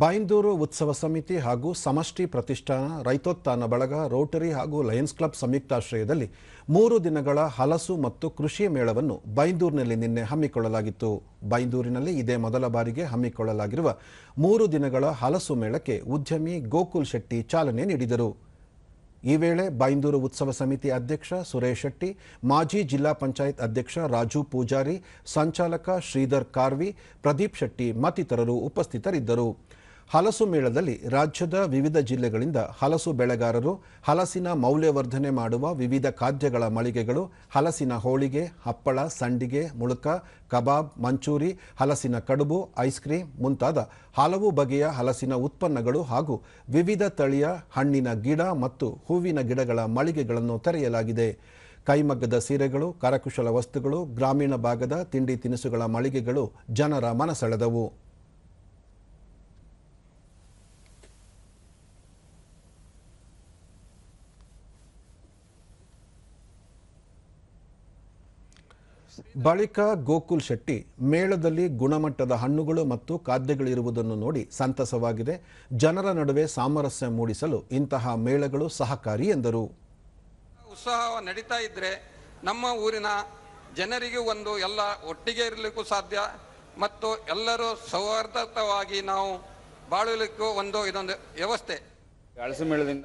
ಬೈಂದೂರು ಉತ್ಸವ ಸಮಿತಿ ಹಾಗೂ ಸಮಷ್ಟಿ ಪ್ರತಿಷ್ಠಾನ, ರೈತೋತ್ಥಾನ ಬಳಗ, ರೋಟರಿ ಹಾಗೂ ಲಯನ್ಸ್ ಕ್ಲಬ್ ಸಂಯುಕ್ತಾಶ್ರಯದಲ್ಲಿ ಮೂರು ದಿನಗಳ ಹಲಸು ಮತ್ತು ಕೃಷಿ ಮೇಳವನ್ನು ಬೈಂದೂರಿನಲ್ಲಿ ನಿನ್ನೆ ಹಮ್ಮಿಕೊಳ್ಳಲಾಗಿತ್ತು. ಬೈಂದೂರಿನಲ್ಲಿ ಇದೇ ಮೊದಲ ಬಾರಿಗೆ ಹಮ್ಮಿಕೊಳ್ಳಲಾಗಿರುವ ಮೂರು ದಿನಗಳ ಹಲಸು ಮೇಳಕ್ಕೆ ಉದ್ಯಮಿ ಗೋಕುಲ್ ಶೆಟ್ಟಿ ಚಾಲನೆ ನೀಡಿದರು. ಈ ವೇಳೆ ಬೈಂದೂರು ಉತ್ಸವ ಸಮಿತಿ ಅಧ್ಯಕ್ಷ ಸುರೇಶ್ ಶೆಟ್ಟಿ, ಮಾಜಿ ಜಿಲ್ಲಾ ಪಂಚಾಯತ್ ಅಧ್ಯಕ್ಷ ರಾಜು ಪೂಜಾರಿ, ಸಂಚಾಲಕ ಶ್ರೀಧರ್ ಕಾರ್ವಿ, ಪ್ರದೀಪ್ ಶೆಟ್ಟಿ ಮತ್ತಿತರರು ಉಪಸ್ಥಿತರಿದ್ದರು. ಹಲಸು ಮೇಳದಲ್ಲಿ ರಾಜ್ಯದ ವಿವಿಧ ಜಿಲ್ಲೆಗಳಿಂದ ಹಲಸು ಬೆಳೆಗಾರರು ಹಲಸಿನ ಮೌಲ್ಯವರ್ಧನೆ ಮಾಡುವ ವಿವಿಧ ಖಾದ್ಯಗಳ ಮಳಿಗೆಗಳು, ಹಲಸಿನ ಹೋಳಿಗೆ, ಹಪ್ಪಳ, ಸಂಡಿಗೆ, ಮುಳುಕ, ಕಬಾಬ್, ಮಂಚೂರಿ, ಹಲಸಿನ ಕಡುಬು, ಐಸ್ ಮುಂತಾದ ಹಲವು ಬಗೆಯ ಹಲಸಿನ ಉತ್ಪನ್ನಗಳು ಹಾಗೂ ವಿವಿಧ ತಳಿಯ ಹಣ್ಣಿನ ಗಿಡ ಮತ್ತು ಹೂವಿನ ಗಿಡಗಳ ಮಳಿಗೆಗಳನ್ನು ತೆರೆಯಲಾಗಿದೆ. ಕೈಮಗ್ಗದ ಸೀರೆಗಳು, ಕರಕುಶಲ ವಸ್ತುಗಳು, ಗ್ರಾಮೀಣ ಭಾಗದ ತಿಂಡಿ ತಿನಿಸುಗಳ ಮಳಿಗೆಗಳು ಜನರ ಮನಸೆಳೆದವು. ಬಳಿಕ ಗೋಕುಲ್ ಶೆಟ್ಟಿ ಮೇಳದಲ್ಲಿ ಗುಣಮಟ್ಟದ ಹಣ್ಣುಗಳು ಮತ್ತು ಖಾದ್ಯಗಳಿರುವುದನ್ನು ನೋಡಿ ಸಂತಸವಾಗಿದೆ. ಜನರ ನಡುವೆ ಸಾಮರಸ್ಯ ಮೂಡಿಸಲು ಇಂತಹ ಮೇಳಗಳು ಸಹಕಾರಿ ಎಂದರು. ಉತ್ಸಾಹ ನಡೀತಾ ಇದ್ರೆ ನಮ್ಮ ಊರಿನ ಜನರಿಗೆ ಒಂದು ಎಲ್ಲ ಒಟ್ಟಿಗೆ ಇರಲಿಕ್ಕೂ ಸಾಧ್ಯ ಮತ್ತು ಎಲ್ಲರೂ ಸೌಹಾರ್ದವಾಗಿ ನಾವು ಬಾಳಲಿಕ್ಕೂ ಒಂದು ಇದೊಂದು ವ್ಯವಸ್ಥೆ. ಮೇಳದಿಂದ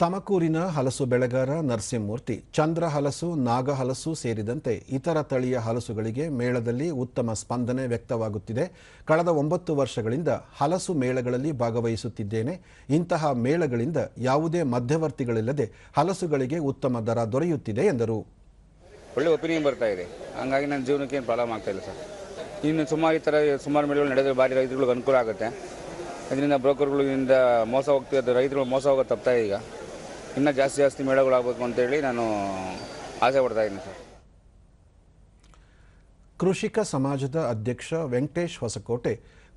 ತಮಕೂರಿನ ಹಲಸು ಬೆಳೆಗಾರ ನರಸಿಂಹಮೂರ್ತಿ ಚಂದ್ರ ಹಲಸು ನಾಗ ಹಲಸು ಸೇರಿದಂತೆ ಇತರ ತಳಿಯ ಹಲಸುಗಳಿಗೆ ಮೇಳದಲ್ಲಿ ಉತ್ತಮ ಸ್ಪಂದನೆ ವ್ಯಕ್ತವಾಗುತ್ತಿದೆ. ಕಳೆದ ಒಂಬತ್ತು ವರ್ಷಗಳಿಂದ ಹಲಸು ಮೇಳಗಳಲ್ಲಿ ಭಾಗವಹಿಸುತ್ತಿದ್ದೇನೆ. ಇಂತಹ ಮೇಳಗಳಿಂದ ಯಾವುದೇ ಮಧ್ಯವರ್ತಿಗಳಿಲ್ಲದೆ ಹಲಸುಗಳಿಗೆ ಉತ್ತಮ ದರ ದೊರೆಯುತ್ತಿದೆ ಎಂದರು. ಒಳ್ಳೆ ಒಪಿನಿಯನ್ ಬರ್ತಾ ಇದೆ. ಹಂಗಾಗಿ ನನ್ನ ಜೀವನಕ್ಕೆ ಪ್ರಾಬ್ಲಮ್ ಆಗ್ತಾ ಸರ್. ಇನ್ನು ಸುಮಾರು ಈ ಥರ ಸುಮಾರು ಮೇಳಗಳು ನಡೆದ್ರೆ ಭಾರಿ ರೈತರುಗಳಿಗೆ ಅನುಕೂಲ ಆಗುತ್ತೆ. ಅದರಿಂದ ಬ್ರೋಕರ್ಗಳಿಂದ ಮೋಸ ಹೋಗ್ತಿರೋದು ರೈತರುಗಳು ಮೋಸ ಹೋಗೋದು ತಪ್ತಾ ಈಗ. ಇನ್ನೂ ಜಾಸ್ತಿ ಜಾಸ್ತಿ ಮೇಳಗಳಾಗಬೇಕು ಅಂತೇಳಿ ನಾನು ಆಸೆ ಪಡ್ತಾ ಇದ್ದೀನಿ, ಸರ್. ಕೃಷಿಕ ಸಮಾಜದ ಅಧ್ಯಕ್ಷ ವೆಂಕಟೇಶ್ ಹೊಸಕೋಟೆ,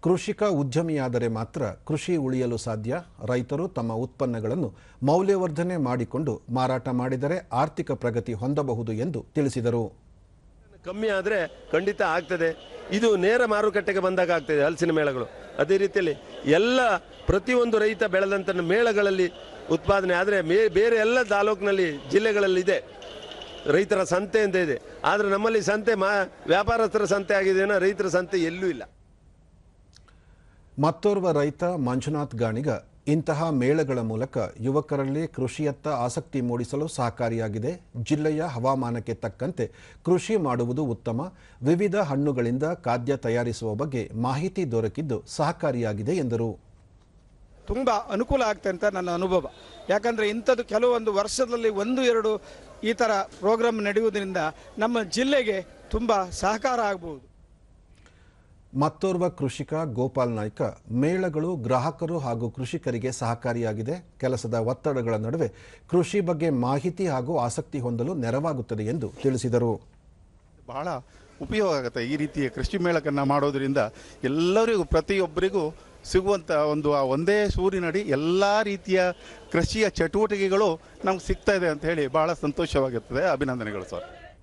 ಕೃಷಿಕ ಉದ್ಯಮಿಯಾದರೆ ಮಾತ್ರ ಕೃಷಿ ಉಳಿಯಲು ಸಾಧ್ಯ. ರೈತರು ತಮ್ಮ ಉತ್ಪನ್ನಗಳನ್ನು ಮೌಲ್ಯವರ್ಧನೆ ಮಾಡಿಕೊಂಡು ಮಾರಾಟ ಮಾಡಿದರೆ ಆರ್ಥಿಕ ಪ್ರಗತಿ ಹೊಂದಬಹುದು ಎಂದು ತಿಳಿಸಿದರು. ಕಮ್ಮಿ ಆದರೆ ಖಂಡಿತ ಆಗ್ತದೆ. ಇದು ನೇರ ಮಾರುಕಟ್ಟೆಗೆ ಬಂದಾಗ ಆಗ್ತದೆ ಹಲಸಿನ ಮೇಳಗಳು. ಅದೇ ರೀತಿಯಲ್ಲಿ ಎಲ್ಲ ಪ್ರತಿಯೊಂದು ರೈತ ಬೆಳೆದಂಥ ಮೇಳಗಳಲ್ಲಿ ಉತ್ಪಾದನೆ ಆದರೆ ಮೇ, ಬೇರೆ ಎಲ್ಲ ತಾಲೂಕಿನಲ್ಲಿ ಜಿಲ್ಲೆಗಳಲ್ಲಿ ಇದೆ ರೈತರ ಸಂತೆ ಅಂತ ಇದೆ. ಆದರೆ ನಮ್ಮಲ್ಲಿ ಸಂತೆ ಮಾ, ವ್ಯಾಪಾರಸ್ಥರ ಸಂತೆ ಆಗಿದೆಯೋ ರೈತರ ಸಂತೆ ಎಲ್ಲೂ ಇಲ್ಲ. ಮತ್ತೋರ್ವ ರೈತ ಮಂಜುನಾಥ್ ಗಾಣಿಗ ಇಂತಹ ಮೇಳಗಳ ಮೂಲಕ ಯುವಕರಲ್ಲಿ ಕೃಷಿಯತ್ತ ಆಸಕ್ತಿ ಮೂಡಿಸಲು ಸಹಕಾರಿಯಾಗಿದೆ. ಜಿಲ್ಲೆಯ ಹವಾಮಾನಕ್ಕೆ ತಕ್ಕಂತೆ ಕೃಷಿ ಮಾಡುವುದು ಉತ್ತಮ. ವಿವಿಧ ಹಣ್ಣುಗಳಿಂದ ಖಾದ್ಯ ತಯಾರಿಸುವ ಬಗ್ಗೆ ಮಾಹಿತಿ ದೊರಕಿದ್ದು ಸಹಕಾರಿಯಾಗಿದೆ ಎಂದರು. ತುಂಬ ಅನುಕೂಲ ಆಗ್ತದೆ ಅಂತ ನನ್ನ ಅನುಭವ. ಯಾಕಂದರೆ ಇಂಥದ್ದು ಕೆಲವೊಂದು ವರ್ಷದಲ್ಲಿ ಒಂದು, ಎರಡು ಈ ಥರ ಪ್ರೋಗ್ರಾಮ್ ನಡೆಯುವುದರಿಂದ ನಮ್ಮ ಜಿಲ್ಲೆಗೆ ತುಂಬ ಸಹಕಾರ ಆಗ್ಬೋದು. ಮತ್ತೋರ್ವ ಕೃಷಿಕ ಗೋಪಾಲ್ ನಾಯ್ಕ, ಮೇಳಗಳು ಗ್ರಾಹಕರು ಹಾಗೂ ಕೃಷಿಕರಿಗೆ ಸಹಕಾರಿಯಾಗಿದೆ. ಕೆಲಸದ ಒತ್ತಡಗಳ ನಡುವೆ ಕೃಷಿ ಬಗ್ಗೆ ಮಾಹಿತಿ ಹಾಗೂ ಆಸಕ್ತಿ ಹೊಂದಲು ನೆರವಾಗುತ್ತದೆ ಎಂದು ತಿಳಿಸಿದರು. ಬಹಳ ಉಪಯೋಗ ಆಗುತ್ತೆ ಈ ರೀತಿಯ ಕೃಷಿ ಮೇಳಕನ್ನು ಮಾಡೋದ್ರಿಂದ. ಎಲ್ಲರಿಗೂ, ಪ್ರತಿಯೊಬ್ಬರಿಗೂ ಸಿಗುವಂಥ ಒಂದು ಆ ಒಂದೇ ಸೂರಿನಡಿ ಎಲ್ಲ ರೀತಿಯ ಕೃಷಿಯ ಚಟುವಟಿಕೆಗಳು ನಮ್ಗೆ ಸಿಗ್ತಾ ಇದೆ ಅಂತ ಹೇಳಿ ಬಹಳ ಸಂತೋಷವಾಗಿರ್ತದೆ ಅಭಿನಂದನೆಗಳು ಸರ್.